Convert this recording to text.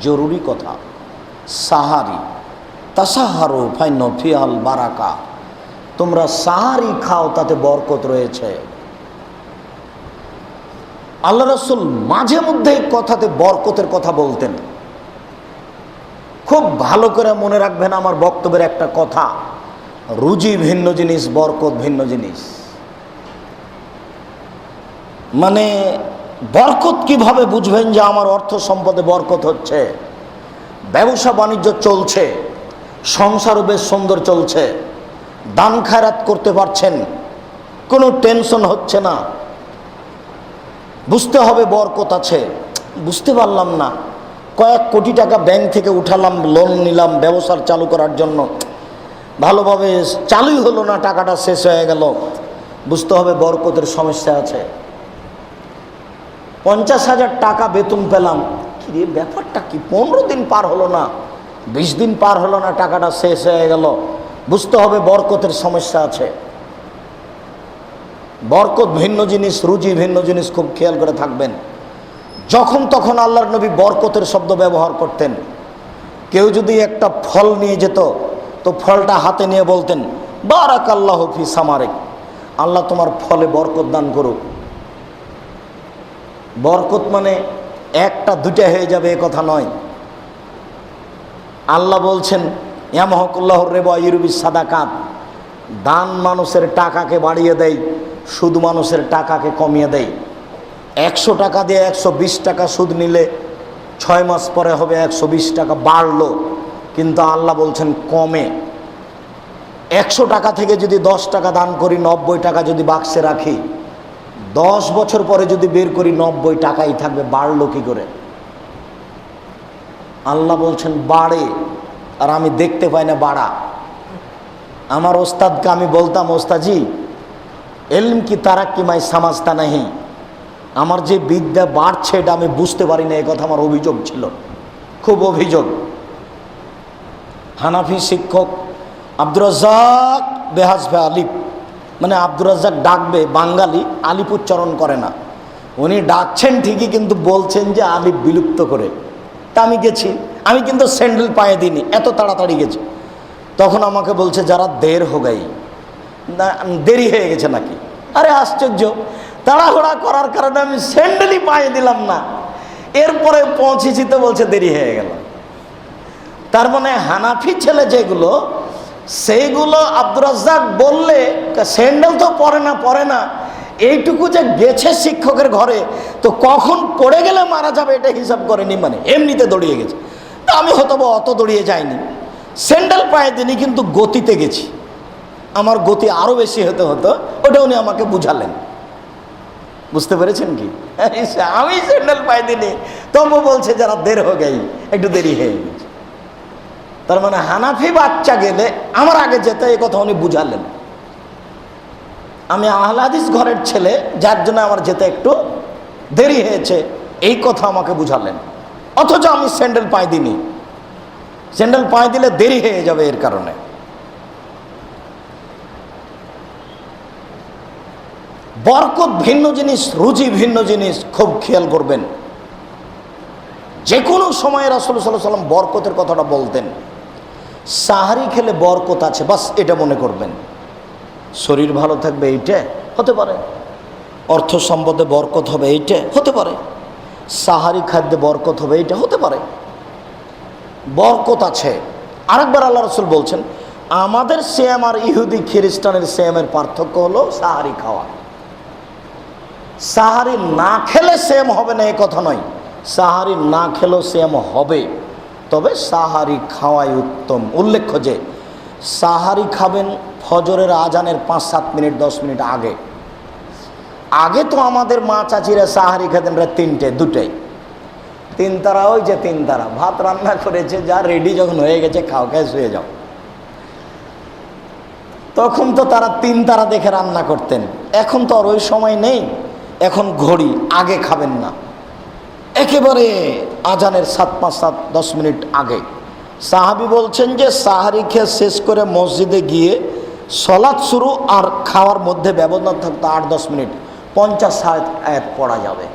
জরুরি কথা। সাহারি। তাসাহারো ফাইন ফিয়াল বারাকা। তোমরা সাহারি খাও, তাতে বরকত রয়েছে। আল্লাহ রসুল মাঝে মধ্যে কথাতে বরকতের কথা বলতেন। খুব ভালো করে মনে রাখবেন আমার বক্তব্যের একটা কথা। রুজি ভিন্ন জিনিস, বরকত ভিন্ন জিনিস। মানে বরকত কীভাবে বুঝবেন যে আমার অর্থ সম্পদে বরকত হচ্ছে? ব্যবসা বাণিজ্য চলছে সংসারও বেশ সুন্দর চলছে, দান খায়রাত করতে পারছেন, কোনো টেনশন হচ্ছে না। বুঝতে হবে বরকত আছে। বুঝতে পারলাম না। কয়েক কোটি টাকা ব্যাংক থেকে উঠালাম, লোন নিলাম ব্যবসা চালু করার জন্য। ভালোভাবে চালুই হলো না, টাকাটা শেষ হয়ে গেল। বুঝতে হবে বরকতের সমস্যা আছে। পঞ্চাশ হাজার টাকা বেতন পেলাম। কি রে ব্যাপারটা কি? পনেরো দিন পার হলো না। বিশ দিন পার হলো না, টাকাটা শেষ হয়ে গেল। বুঝতে হবে বরকতের সমস্যা আছে। বরকত ভিন্ন জিনিস, রুজি ভিন্ন জিনিস খুব খেয়াল করে থাকবেন। যখন তখন আল্লাহর নবী বরকতের শব্দ ব্যবহার করতেন। কেউ যদি একটা ফল নিয়ে যেত, তো ফলটা হাতে নিয়ে বলতেন বারাক আল্লাহ ফি সামারেক। আল্লাহ তোমার ফলে বরকত দান করুক। বরকত মানে একটা দুটা হয়ে যাবে, এ কথা নয়। আল্লাহ বলছেন, ইয়ামহকুল্লাহর রেবা ইউরবি সাদাকাত। দান মানুষের টাকাকে বাড়িয়ে দেয়, সুদ মানুষের টাকাকে কমিয়ে দেয়। একশো টাকা দিয়ে একশো বিশ টাকা সুদ নিলে ছয় মাস পরে হবে একশো বিশ টাকা বাড়লো। কিন্তু আল্লাহ বলছেন, কমে। একশো টাকা থেকে যদি দশ টাকা দান করি, নব্বই টাকা যদি বাক্সে রাখি দশ বছর পরে যদি বের করি, নব্বই টাকাই থাকবে, বাড়লো কি করে? আল্লাহ বলছেন, বাড়ে, আর আমি দেখতে পাই না বাড়া। আমার ওস্তাদকে আমি বলতাম ওস্তাজি এলম কি তারা কি মাই সামাজতা নাহি? আমার যে বিদ্যা বাড়ছে এটা আমি বুঝতে পারি না কথা আমার অভিযোগ ছিল। খুব অভিযোগ। হানাফি শিক্ষক আব্দুর রাজ্জাক বেহাসবে আলিফ মানে আব্দুর রাজ্জাক ডাকবে, বাঙালি আলিপ উচ্চারণ করে না। উনি ডাকছেন ঠিকই কিন্তু বলছেন যে আলিফ বিলুপ্ত করে। তা আমি গেছি, আমি কিন্তু স্যান্ডেল পায়ে দিইনি, এত তাড়াতাড়ি গেছি। তখন আমাকে বলছে, যারা দের হোগাই দেরি হয়ে গেছে নাকি? আরে আশ্চর্য, তাড়াহুড়া করার কারণে আমি স্যান্ডেলই পায়ে দিলাম না। এরপরে পৌঁছেছি তো বলছে, দেরি হয়ে গেল। তার মানে হানাফি ছেলে যেগুলো সেইগুলো আব্দুর বললে, স্যান্ডেল তো পরে না পরে না। এইটুকু যে গেছে শিক্ষকের ঘরে, তো কখন পড়ে গেলে মারা যাবে এটা হিসাব করেনি মানে এমনিতে দৌড়িয়ে গেছে। তা আমি হয়তো অত দৌড়িয়ে যাইনি। স্যান্ডেল পায়ে দিনই কিন্তু গতিতে গেছি। আমার গতি আরও বেশি হতে হতো, ওটা উনি আমাকে বুঝালেন। বুঝতে পেরেছেন কি? আমি স্যান্ডেল পায়ে দিনি তবু বলছে যারা দের হয়ে গেই একটু দেরি হয়ে গেছে। তার মানে হানাফি বাচ্চা গেলে আমার আগে যেতে এই কথা উনি বুঝালেন। আমি আহলাদিস ঘরের ছেলে, যার জন্য আমার যেতে একটু দেরি হয়েছে, এই কথা আমাকে বুঝালেন। অথচ আমি স্যান্ডেল পায়ে দিনি স্যান্ডেল পায়ে দিলে দেরি হয়ে যাবে এর কারণে। বরকত ভিন্ন জিনিস রুজি ভিন্ন জিনিস, খুব খেয়াল করবেন। যে কোনো সময় রাসুল সাল্লাহ সাল্লাম বরকতের কথাটা বলতেন। সাহারি খেলে বরকত আছে, বাস এটা মনে করবেন। শরীর ভালো থাকবে এইটা? হতে পারে। অর্থ সম্পদে বরকত হবে এইটা? হতে পারে। সাহারি খাদ্যে বরকত হবে এইটা? হতে পারে। বরকত আছে। আরেকবার আল্লাহ রসুল বলছেন, আমাদের শ্যাম আর ইহুদি খ্রিস্টানের শ্যামের পার্থক্য হলো সাহারি খাওয়া। সাহারি না খেলে সেম হবে না, এ কথা নয়। সাহারি না খেলেও সেম হবে। তবে সাহারি খাওয়াই উত্তম। উল্লেখ্য যে, সাহারি খাবেন ফজরের আজানের পাঁচ সাত মিনিট, দশ মিনিট আগে। আগে তো আমাদের মা চাচিরা সাহারি খেতেন রাত তিনটে দুটেই তিন তারা ওই যে তিন তারা ভাত রান্না করেছে, যা রেডি যখন হয়ে গেছে, খাও, খায় শুয়ে যাও। তখন তো তারা তিন তারা দেখে রান্না করতেন। এখন তো আর ওই সময় নেই। এখন ঘড়ি, আগে খাবেন না। একেবারে আজানের সাত পাঁচ সাত দশ মিনিট আগে। সাহাবি বলছেন যে, সাহারি খেয়ে শেষ করে মসজিদে গিয়ে সলাদ শুরু আর খাওয়ার মধ্যে ব্যবধান থাকতো আট দশ মিনিট। পঞ্চাশ সাত এক পড়া যাবে।